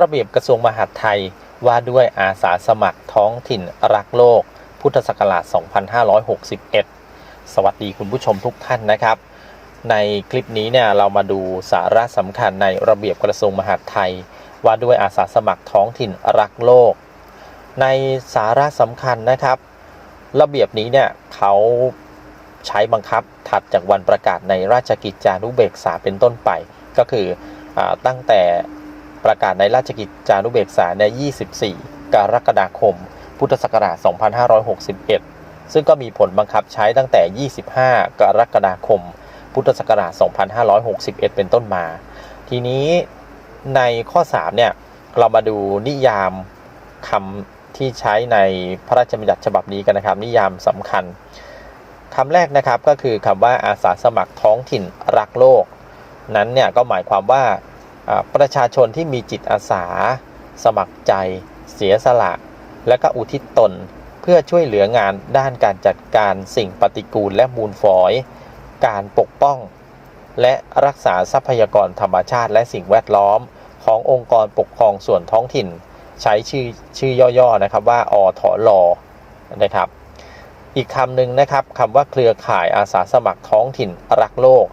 ระเบียบกระทรวงมหาดไทยว่าด้วยอาสาสมัครท้องถิ่นรักโลก พุทธศักราช 2561 สวัสดีคุณผู้ชมทุกท่านนะครับ ในคลิปนี้เนี่ยเรามาดูสาระสำคัญในระเบียบกระทรวงมหาดไทย ว่าด้วยอาสาสมัครท้องถิ่นรักโลก ในสาระสำคัญนะครับ ระเบียบนี้เนี่ยเขาใช้บังคับถัดจากวันประกาศในราชกิจจานุเบกษาเป็นต้นไปก็คืออตั้งแต่ ประกาศในราชกิจจานุเบกษาใน 24 กรกฎาคม พุทธศักราช 2561 ซึ่งก็มีผลบังคับใช้ตั้งแต่ 25 กรกฎาคม พุทธศักราช 2561 เป็นต้นมา ทีนี้ในข้อ 3 เนี่ย เรามาดูนิยามคำที่ใช้ในพระราชบัญญัติฉบับนี้กันนะครับ นิยามสำคัญคำแรกนะครับก็คือคำว่าอาสาสมัครท้องถิ่นรักโลก นั้นเนี่ยก็หมายความว่าอ่า ประชาชนที่มีจิตอาสา สมัครใจ เสียสละ และก็อุทิศตน เพื่อช่วยเหลืองานด้านการจัดการสิ่งปฏิกูลและมูลฝอย การปกป้อง และรักษาทรัพยากรธรรมชาติและสิ่งแวดล้อมขององค์กรปกครองส่วนท้องถิ่น ใช้ชื่อชื่อย่อๆนะครับว่าอทลนะครับอีกคำหนึ่งนะครับคำว่าเครือข่ายอาสาสมัครท้องถิ่นรักโลก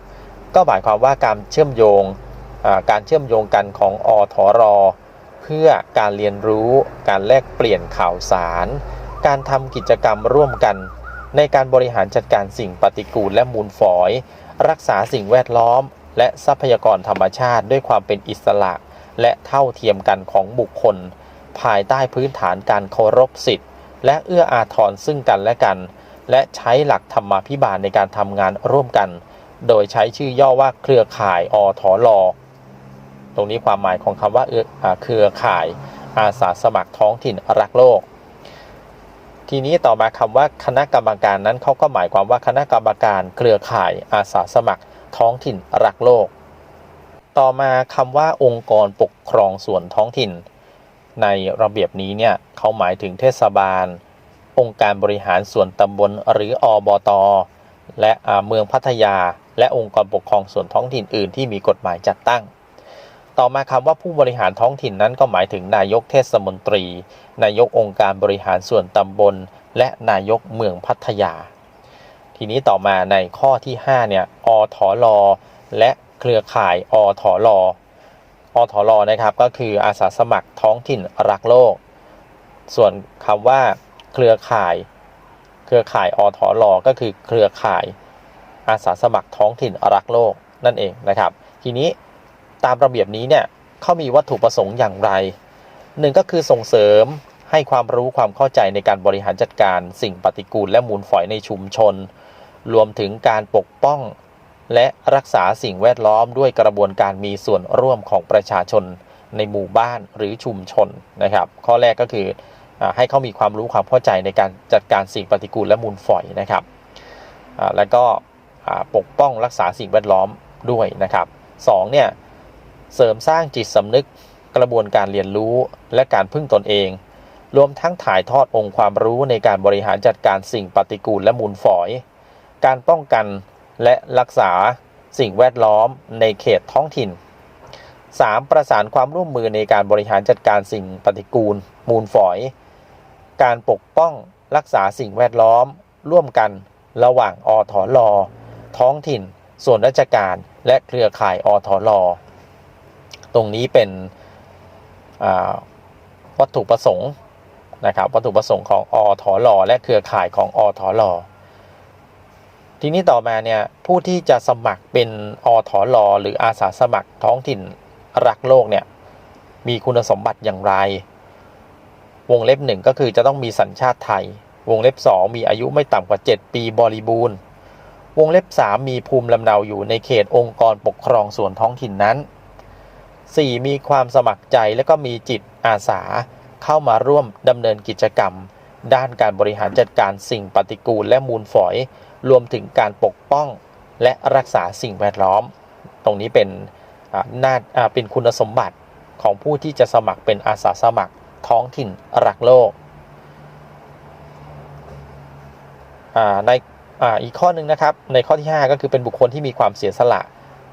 ก็หมายความว่าการเชื่อมโยง การเชื่อมโยงกันของอทรเพื่อการเรียนรู้ การแลกเปลี่ยนข่าวสาร การทำกิจกรรมร่วมกัน ในการบริหารจัดการสิ่งปฏิกูลและมูลฝอย รักษาสิ่งแวดล้อม และทรัพยากรธรรมชาติ ด้วยความเป็นอิสระ และเท่าเทียมกันของบุคคล ภายใต้พื้นฐานการเคารพสิทธิ์และเอื้ออาทรซึ่งกันและกัน และใช้หลักธรรมาภิบาลในการทำงานร่วมกัน โดยใช้ชื่อย่อว่าเครือข่ายอทล ตรงนี้ความหมายของคำว่าว่าเครือข่ายอาสาสมัครท้องถิ่นรักโลก ทีนี้ต่อมาคำว่าคณะกรรมการนั้นเขาก็หมายความว่าคณะกรรมการ เครือข่ายอาสาสมัครท้องถิ่นรักโลก ต่อมาคำว่าองค์กรปกครองส่วนท้องถิ่น ในระเบียบนี้เนี่ยเขาหมายถึงเทศบาล องค์การบริหารส่วนตำบลหรืออบตและเมืองพัทยา และองค์กรปกครองส่วนท้องถิ่นอื่นที่มีกฎหมายจัดตั้ง ต่อมาคำว่าผู้บริหารท้องถิ่นนั้นก็หมายถึงนายกเทศมนตรี นายกองค์การบริหารส่วนตำบล และนายกเมืองพัทยา ทีนี้ต่อมาในข้อที่5เนี่ยอทลและเครือข่ายอทลอทลนะครับก็คืออาสาสมัครท้องถิ่นรักโลก ส่วนคำว่าเครือข่าย เครือข่ายอทลก็คือเครือข่ายอาสาสมัครท้องถิ่นรักโลกนั่นเองนะครับ ทีนี้ ตามระเบียบนี้เนี่ยเขามีวัตถุประสงค์อย่างไรหนึ่งก็คือส่งเสริมให้ความรู้ความเข้าใจในการบริหารจัดการสิ่งปฏิกูลและมูลฝอยในชุมชน รวมถึงการปกป้อง และรักษาสิ่งแวดล้อมด้วยกระบวนการมีส่วนร่วมของประชาชนในหมู่บ้านหรือชุมชนนะครับ ข้อแรกก็คืออให้เขามีความรู้ความเข้าใจในการจัดการสิ่งปฏิกูลและมูลฝอยนะครับแล้วก็ปกป้องรักษาสิ่งแวดล้อมด้วยนะครับสองเนี่ย เสริมสร้างจิตสำนึกกระบวนการเรียนรู้และการพึ่งตนเอง รวมทั้งถ่ายทอดองค์ความรู้ในการบริหารจัดการสิ่งปฏิกูลและมูลฝอย การป้องกันและรักษาสิ่งแวดล้อมในเขตท้องถิ่น 3. ประสานความร่วมมือในการบริหารจัดการสิ่งปฏิกูล มูลฝอย การปกป้องรักษาสิ่งแวดล้อม ร่วมกันระหว่างอทลท้องถิ่น ส่วนราชการ และเครือข่ายอทล ตรงนี้เป็นวัตถุประสงค์นะครับวัตถุประสงค์ของอทลและเครือข่ายของอทลทีนี้ต่อมาเนี่ยผู้ที่จะสมัครเป็นอทอลหรืออาสาสมัครท้องถิ่นรักโลกเนี่ยมีคุณสมบัติอย่างไร วงเล็บหนึ่งก็คือจะต้องมีสัญชาติไทย วงเล็บ 2 มีอายุไม่ต่ำกว่า 7 ปีบริบูรณ์ วงเล็บ 3 มีภูมิลำเนาอยู่ในเขตองค์กรปกครองส่วนท้องถิ่นนั้น 4. มีความสมัครใจและก็มีจิตอาสา เข้ามาร่วมดำเนินกิจกรรม ด้านการบริหารจัดการสิ่งปฏิกูลและมูลฝอย รวมถึงการปกป้องและรักษาสิ่งแวดล้อม ตรงนี้เป็นหน้าอ่าเป็นคุณสมบัติของผู้ที่จะสมัครเป็นอาสาสมัครท้องถิ่นรักโลกอ่าในออีกข้อหนึ่งนะครับในข้อที่ 5 ก็คือเป็นบุคคลที่มีความเสียสละ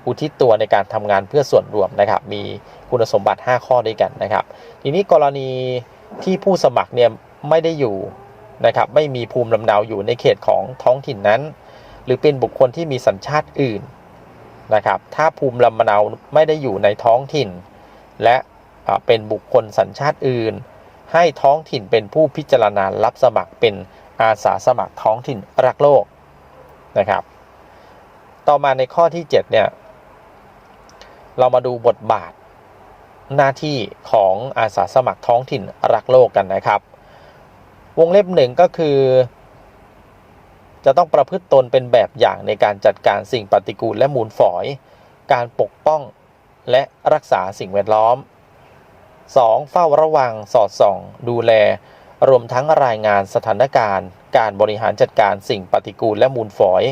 อุทิศตัวในการทำงานเพื่อส่วนรวมนะครับ มีคุณสมบัติ 5 ข้อด้วยกันนะครับ ทีนี้กรณีที่ผู้สมัครเนี่ยไม่ได้อยู่นะครับ ไม่มีภูมิลำเนาอยู่ในเขตของท้องถิ่นนั้น หรือเป็นบุคคลที่มีสัญชาติอื่นนะครับ ถ้าภูมิลำเนาไม่ได้อยู่ในท้องถิ่น และเป็นบุคคลสัญชาติอื่น ให้ท้องถิ่นเป็นผู้พิจารณารับสมัครเป็นอาสาสมัครท้องถิ่นรักโลกนะครับ ต่อมาในข้อที่ 7 เนี่ย เรามาดูบทบาทหน้าที่ของอาสาสมัครท้องถิ่นรักโลกกันนะครับ วงเล็บหนึ่งก็คือ จะต้องประพฤติตนเป็นแบบอย่างในการจัดการสิ่งปฏิกูลและมูลฝอย การปกป้องและรักษาสิ่งแวดล้อม 2. เฝ้าระวังสอดส่อง ดูแล รวมทั้งรายงานสถานการณ์ การบริหารจัดการสิ่งปฏิกูลและมูลฝอย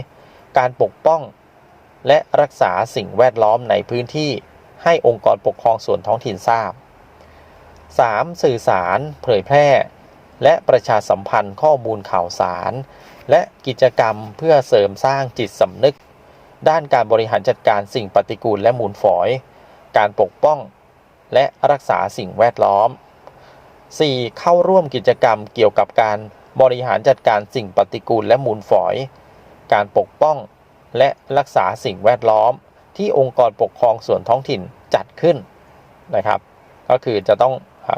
การปกป้อง และรักษาสิ่งแวดล้อมในพื้นที่ให้องค์กรปกครองส่วนท้องถิ่นทราบ 3. สื่อสาร เผยแพร่ และประชาสัมพันธ์ข้อมูลข่าวสาร และกิจกรรมเพื่อเสริมสร้างจิตสำนึก ด้านการบริหารจัดการสิ่งปฏิกูลและมูลฝอย การปกป้อง และรักษาสิ่งแวดล้อม 4. เข้าร่วมกิจกรรมเกี่ยวกับการบริหารจัดการสิ่งปฏิกูลและมูลฝอย การปกป้อง และรักษาสิ่งแวดล้อมที่องค์กรปกครองส่วนท้องถิ่นจัดขึ้นนะครับ ก็คือจะต้อง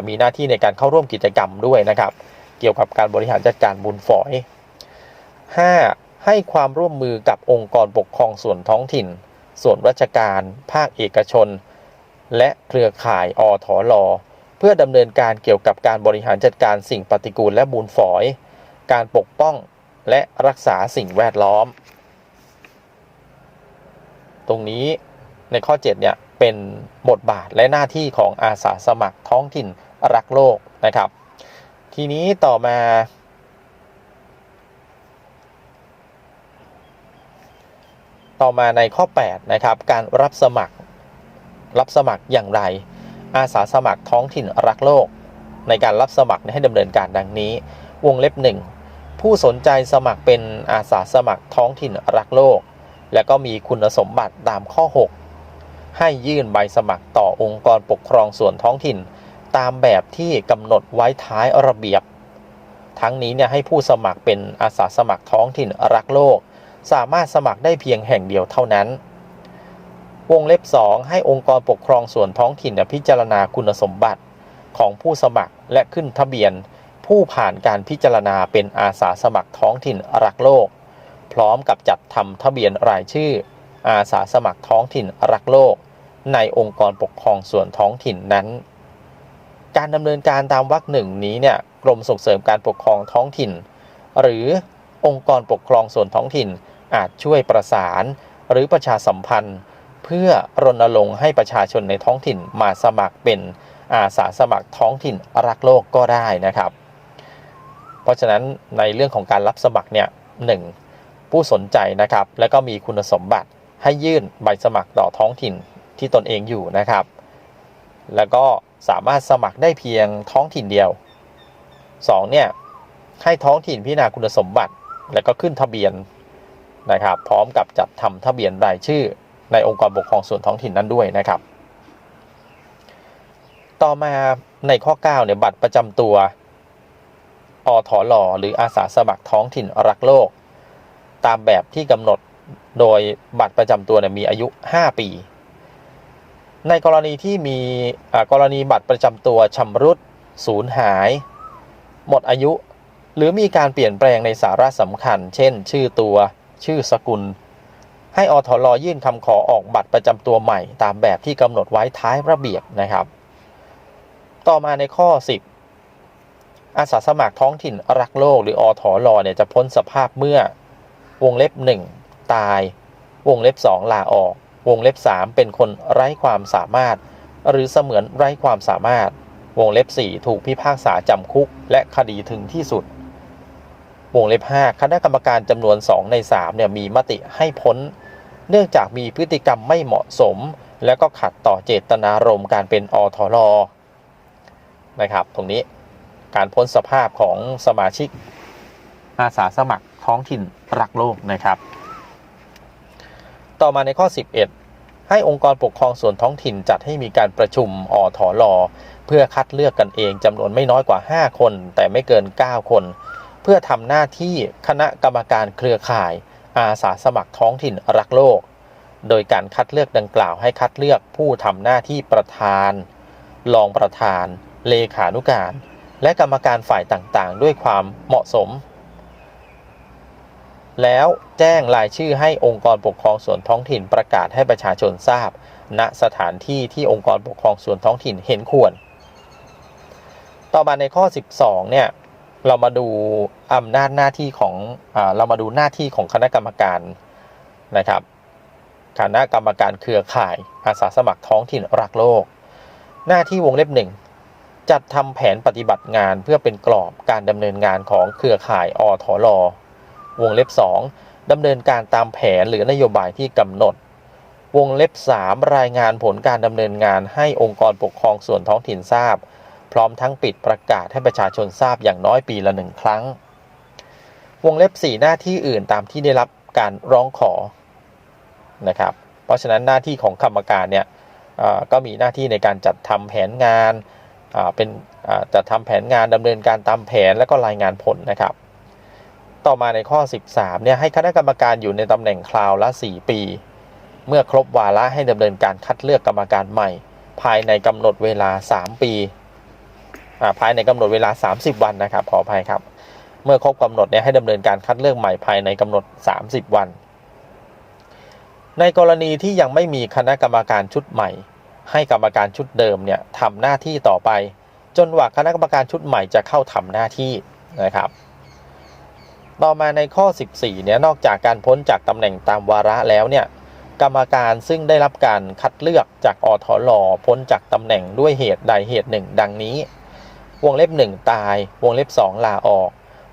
มีหน้าที่ในการเข้าร่วมกิจกรรมด้วยนะครับ เกี่ยวกับการบริหารจัดการมูลฝอย 5. ให้ความร่วมมือกับองค์กรปกครองส่วนท้องถิ่น ส่วนราชการ ภาคเอกชน และเครือข่ายอถอลอเพื่อดำเนินการเกี่ยวกับการบริหารจัดการสิ่งปฏิกูลและมูลฝอย การปกป้องและรักษาสิ่งแวดล้อม ตรงนี้ในข้อ 7 เนี่ย เป็นบทบาทและหน้าที่ของอาสาสมัครท้องถิ่นรักโลกนะครับ ทีนี้ต่อมา ต่อมาในข้อ 8 นะครับ การรับสมัครรับสมัครอย่างไร อาสาสมัครท้องถิ่นรักโลก ในการรับสมัครให้ดำเนินการดังนี้ วงเล็บหนึ่งผู้สนใจสมัครเป็นอาสาสมัครท้องถิ่นรักโลก และก็มีคุณสมบัติตามข้อ 6 ให้ยื่นใบสมัครต่อองค์กรปกครองส่วนท้องถิ่น ตามแบบที่กำหนดไว้ท้ายระเบียบ ทั้งนี้เนี่ยให้ผู้สมัครเป็นอาสาสมัครท้องถิ่นรักโลก สามารถสมัครได้เพียงแห่งเดียวเท่านั้น วงเล็บ 2 ให้องค์กรปกครองส่วนท้องถิ่นพิจารณาคุณสมบัติของผู้สมัครและขึ้นทะเบียน ผู้ผ่านการพิจารณาเป็นอาสาสมัครท้องถิ่นรักโลก พร้อมกับจัดทำทะเบียนรายชื่อ อาสาสมัครท้องถิ่นรักโลก ในองค์กรปกครองส่วนท้องถิ่นนั้น การดำเนินการตามวรรคหนึ่งนี้เนี่ยกรมส่งเสริมการปกครองท้องถิ่น หรือองค์กรปกครองส่วนท้องถิ่นอาจช่วยประสานหรือประชาสัมพันธ์ เพื่อรณรงค์ให้ประชาชนในท้องถิ่นมาสมัครเป็นอาสาสมัครท้องถิ่นรักโลกก็ได้นะครับ เพราะฉะนั้นในเรื่องของการรับสมัครเนี่ยหนึ่ง ผู้สนใจนะครับ แล้วก็มีคุณสมบัติให้ยื่นใบสมัครต่อท้องถิ่นที่ตนเองอยู่นะครับ แล้วก็สามารถสมัครได้เพียงท้องถิ่นเดียว 2. เนี่ยให้ท้องถิ่นพิจารณาคุณสมบัติ แล้วก็ขึ้นทะเบียนนะครับ พร้อมกับจัดทำทะเบียนรายชื่อ ในองค์กรปกครองส่วนท้องถิ่นนั้นด้วยนะครับ ต่อมาในข้อ9เนี่ยบัตรประจำตัวอถอลอหรืออาสาสมัครท้องถิ่นรักโลก ตามแบบที่กำหนดโดยบัตรประจำตัวเนี่ยมีอายุ 5 ปี ในกรณีที่มีกรณีบัตรประจำตัวชำรุดสูญหาย หมดอายุ หรือมีการเปลี่ยนแปลงในสาระสำคัญ เช่น ชื่อตัวชื่อสกุล ให้อทลยื่นคำขอออกบัตรประจำตัวใหม่ ตามแบบที่กำหนดไว้ท้ายระเบียบนะครับ ต่อมาในข้อ 10 อาสาสมัครท้องถิ่นรักโลกหรืออทลเนี่ยจะพ้นสภาพเมื่อ วงเล็บ 1 ตาย วงเล็บ 2 ลาออก วงเล็บ 3 เป็นคนไร้ความสามารถ หรือเสมือนไร้ความสามารถ วงเล็บ 4 ถูกพิพากษาจำคุก และคดีถึงที่สุด วงเล็บ 5 คณะกรรมการจำนวน 2 ใน3เนี่ยมีมติให้พ้น เนื่องจากมีพฤติกรรมไม่เหมาะสม และก็ขัดต่อเจตนารมณ์การเป็นอทลนะครับ ตรงนี้การพ้นสภาพของสมาชิกอาสาสมัคร ท้องถิ่นรักโลกนะครับ ต่อมาในข้อ 11 ให้องค์กรปกครองส่วนท้องถิ่นจัดให้มีการประชุมอถอลอเพื่อคัดเลือกกันเองจำนวนไม่น้อยกว่า 5 คน แต่ไม่เกิน 9 คน เพื่อทำหน้าที่คณะกรรมการเครือข่าย อาสาสมัครท้องถิ่นรักโลก โดยการคัดเลือกดังกล่าวให้คัดเลือกผู้ทำหน้าที่ประธาน รองประธาน เลขานุการ และกรรมการฝ่ายต่างๆ ด้วยความเหมาะสม แล้วแจ้งรายชื่อให้องค์กรปกครองส่วนท้องถิ่นประกาศให้ประชาชนทราบ ณสถานที่ที่องค์กรปกครองส่วนท้องถิ่นเห็นควร ต่อมาในข้อ 12 เนี่ยเรามาดูอำนาจหน้าที่ของอเรามาดูหน้าที่ของคณะกรรมการนะครับคณะกรรมการเครือข่ายอาสาสมัครท้องถิ่นรักโลก หน้าที่วงเล็บหนึ่งจัดทำแผนปฏิบัติงานเพื่อเป็นกรอบการดำเนินงานของเครือข่ายอทล วงเล็บ 2ดำเนินการตามแผนหรือนโยบายที่กำหนด วงเล็บ 3 รายงานผลการดำเนินงานให้องค์กรปกครองส่วนท้องถิ่นทราบ พร้อมทั้งปิดประกาศให้ประชาชนทราบอย่างน้อยปีละหนึ่งครั้ง วงเล็บ 4 หน้าที่อื่นตามที่ได้รับการร้องขอนะครับ เพราะฉะนั้นหน้าที่ของกรรมการเนี่ยก็มีหน้าที่ในการจัดทำแผนงานเป็นจัดทำแผนงานดำเนินการตามแผนและก็รายงานผลนะครับ ต่อมาในข้อ 13 เนี่ยให้คณะกรรมการอยู่ในตำแหน่งคราวละ 4 ปี เมื่อครบวาระให้ดำเนินการคัดเลือกกรรมการใหม่ ภายในกำหนดเวลา 3 ปีอ่าภายในกำหนดเวลา 30 วันนะครับขออภัยครับ เมื่อครบกำหนดเนี่ยให้ดำเนินการคัดเลือกใหม่ภายในกำหนด 30 วัน ในกรณีที่ยังไม่มีคณะกรรมการชุดใหม่ ให้กรรมการชุดเดิมเนี่ยทำหน้าที่ต่อไป จนกว่าคณะกรรมการชุดใหม่จะเข้าทำหน้าที่นะครับ ต่อมาในข้อ 14 เนี่ย นอกจากการพ้นจากตำแหน่งตามวาระแล้วเนี่ย กรรมการซึ่งได้รับการคัดเลือกจากอทลพ้นจากตำแหน่งด้วยเหตุใดเหตุหนึ่ง ดังนี้ วงเล็บ 1 ตาย วงเล็บ 2 ลาออก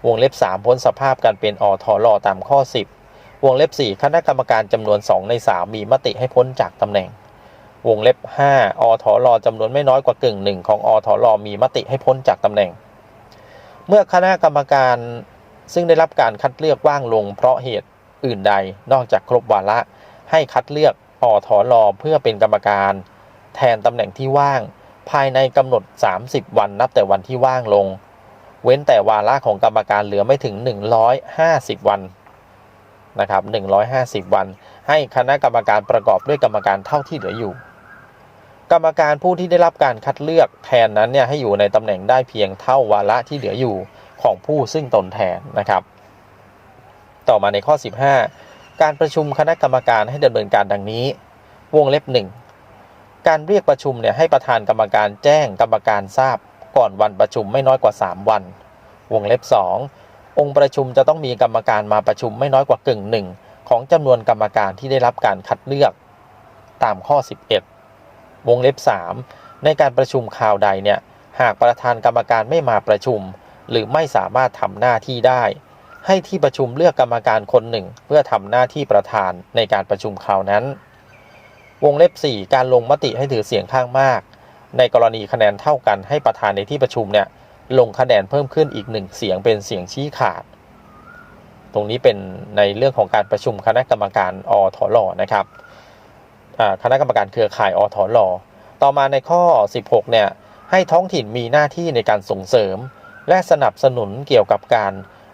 วงเล็บ 3 พ้นสภาพการเป็นอทลตามข้อ 10 วงเล็บ 4 คณะกรรมการจำนวน 2 ใน 3 มีมติให้พ้นจากตำแหน่ง วงเล็บ 5 อทลจำนวนไม่น้อยกว่ากึ่งหนึ่งของอทลมีมติให้พ้นจากตำแหน่ง เมื่อคณะกรรมการ ซึ่งได้รับการคัดเลือกว่างลงเพราะเหตุอื่นใดนอกจากครบวาระ ให้คัดเลือกอทลเพื่อเป็นกรรมการ แทนตำแหน่งที่ว่าง ภายในกำหนด 30 วันนับแต่วันที่ว่างลง เว้นแต่วาระของกรรมการเหลือไม่ถึง 150 วันนะครับ150 วัน ให้คณะกรรมการประกอบด้วยกรรมการเท่าที่เหลืออยู่ กรรมการผู้ที่ได้รับการคัดเลือกแทนนั้นเนี่ยให้อยู่ในตำแหน่งได้เพียงเท่าวาระที่เหลืออยู่ ของผู้ซึ่งตนแทนนะครับ ต่อมาในข้อ 15 การประชุมคณะกรรมการให้ดำเนินการดังนี้ วงเล็บ 1 การเรียกประชุมเนี่ยให้ประธานกรรมการแจ้งกรรมการทราบ ก่อนวันประชุมไม่น้อยกว่า 3 วัน วงเล็บ 2 องค์ประชุมจะต้องมีกรรมการมาประชุมไม่น้อยกว่ากึ่งหนึ่งของจำนวนกรรมการที่ได้รับการคัดเลือกตามข้อ 11 วงเล็บ 3 ในการประชุมคราวใดเนี่ย หากประธานกรรมการไม่มาประชุม หรือไม่สามารถทำหน้าที่ได้ ให้ที่ประชุมเลือกกรรมการคนหนึ่ง เพื่อทำหน้าที่ประธานในการประชุมคราวนั้น วงเล็บ 4 การลงมติให้ถือเสียงข้างมาก ในกรณีคะแนนเท่ากันให้ประธานในที่ประชุมเนี่ยลงคะแนนเพิ่มขึ้นอีกหนึ่งเสียงเป็นเสียงชี้ขาด ตรงนี้เป็นในเรื่องของการประชุมคณะกรรมการอทลนะครับคณะกรรมการเครือข่ายอทลต่อมาในข้อ 16เนี่ยให้ท้องถิ่นมีหน้าที่ในการส่งเสริม และสนับสนุนเกี่ยวกับการ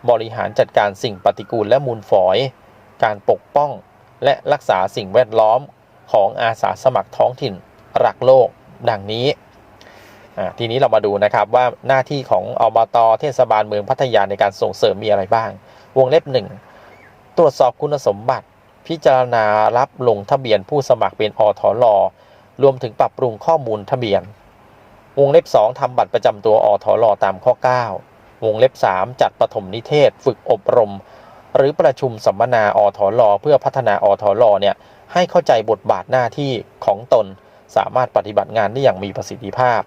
บริหารจัดการสิ่งปฏิกูลและมูลฝอย การปกป้องและรักษาสิ่งแวดล้อมของอาสาสมัครท้องถิ่นรักโลกดังนี้ทีนี้เรามาดูนะครับว่าหน้าที่ของอบตเทศบาลเมืองพัทยาในการส่งเสริมมีอะไรบ้าง วงเล็บหนึ่งตรวจสอบคุณสมบัติ พิจารณารับลงทะเบียนผู้สมัครเป็นอทลรวมถึงปรับปรุงข้อมูลทะเบียน วงเล็บ 2ทำบัตรประจำตัวอทลตามข้อ 9 วงเล็บ 3 จัดปฐมนิเทศ ฝึกอบรม หรือประชุมสัมมนาอทลเพื่อพัฒนาอทลเนี่ยให้เข้าใจบทบาทหน้าที่ของตน สามารถปฏิบัติงานได้อย่างมีประสิทธิภาพ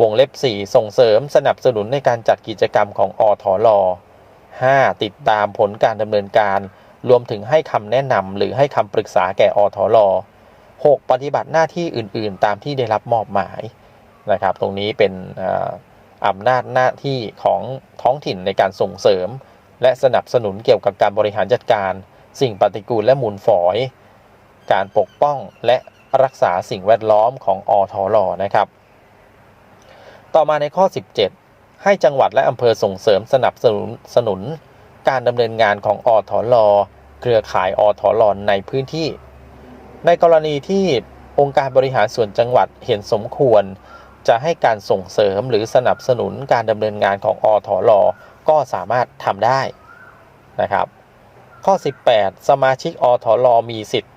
วงเล็บ 4 ส่งเสริมสนับสนุนในการจัดกิจกรรมของอทล 5. ติดตามผลการดำเนินการ รวมถึงให้คำแนะนำหรือให้คำปรึกษาแก่อทล 6. ปฏิบัติหน้าที่อื่น ๆ ตามที่ได้รับมอบหมาย นะครับ ตรงนี้เป็นอำนาจหน้าที่ของท้องถิ่นในการส่งเสริม และสนับสนุนเกี่ยวกับการบริหารจัดการ สิ่งปฏิกูลและมูลฝอย การปกป้องและรักษาสิ่งแวดล้อมของอทลนะครับ ต่อมาในข้อ 17 ให้จังหวัดและอำเภอส่งเสริมสนับสนุนสนุน การดำเนินงานของอทลเครือข่ายอทลในพื้นที่ ในกรณีที่องค์การบริหารส่วนจังหวัดเห็นสมควร จะให้การส่งเสริมหรือสนับสนุนการดำเนินงานของอทลก็สามารถทำได้นะครับ ข้อ 18 สมาชิกอทลมีสิทธิ์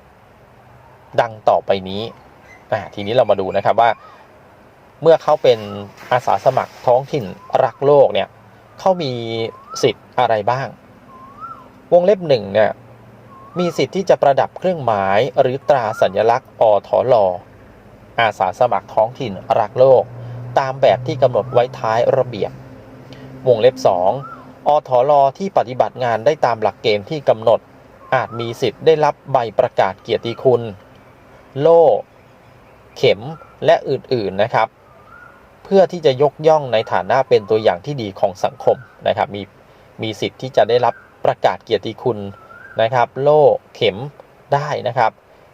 ดังต่อไปนี้อ่าทีนี้เรามาดูนะครับว่า เมื่อเขาเป็นอาสาสมัครท้องถิ่นรักโลกเนี่ยเขามีสิทธิ์อะไรบ้าง วงเล็บหนึ่งเนี่ยมีสิทธิ์ที่จะประดับเครื่องหมายหรือตราสัญลักษณ์อทล อาสาสมัครท้องถิ่นรักโลก ตามแบบที่กำหนดไว้ท้ายระเบียบวงเล็บ 2อทลที่ปฏิบัติงานได้ตามหลักเกณฑ์ที่กำหนด อาจมีสิทธิ์ได้รับใบประกาศเกียรติคุณ โล่ เข็มและอื่นๆนะครับ เพื่อที่จะยกย่องในฐานะเป็นตัวอย่างที่ดีของสังคมนะครับ มีมีสิทธิ์ที่จะได้รับประกาศเกียรติคุณนะครับ โล่ เข็มได้นะครับ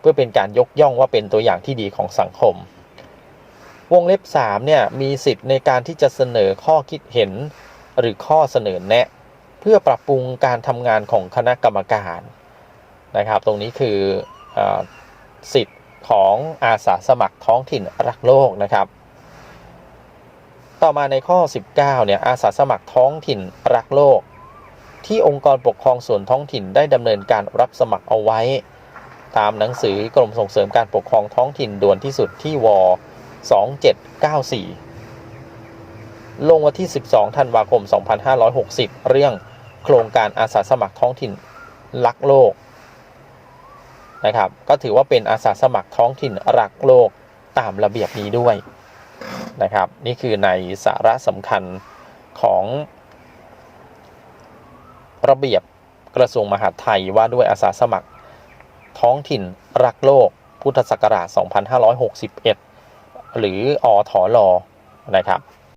พื่อเป็นการยกย่องว่าเป็นตัวอย่างที่ดีของสังคม วงเล็บ3เนี่ยมีสิทธิ์ในการที่จะเสนอข้อคิดเห็นหรือข้อเสนอแนะ เพื่อปรับปรุงการทำงานของคณะกรรมการนะครับ ตรงนี้คืออสิทธิ์ของอาสาสมัครท้องถิ่นรักโลกนะครับ ต่อมาในข้อ 19เนี่ยอาสาสมัครท้องถิ่นรักโลก ที่องค์กรปกครองส่วนท้องถิ่นได้ดำเนินการรับสมัครเอาไว้ ตามหนังสือกรมส่งเสริมการปกครองท้องถิ่นด่วนที่สุดที่ว 2794 ลงวันที่ 12 ธันวาคม 2560 เรื่องโครงการอาสาสมัครท้องถิ่นรักโลกนะครับ ก็ถือว่าเป็นอาสาสมัครท้องถิ่นรักโลกตามระเบียบนี้ด้วยนะครับ นี่คือในสาระสำคัญของระเบียบกระทรวงมหาดไทยว่าด้วยอาสาสมัคร ท้องถิ่นรักโลก พุทธศักราช 2561 หรืออทลนะครับ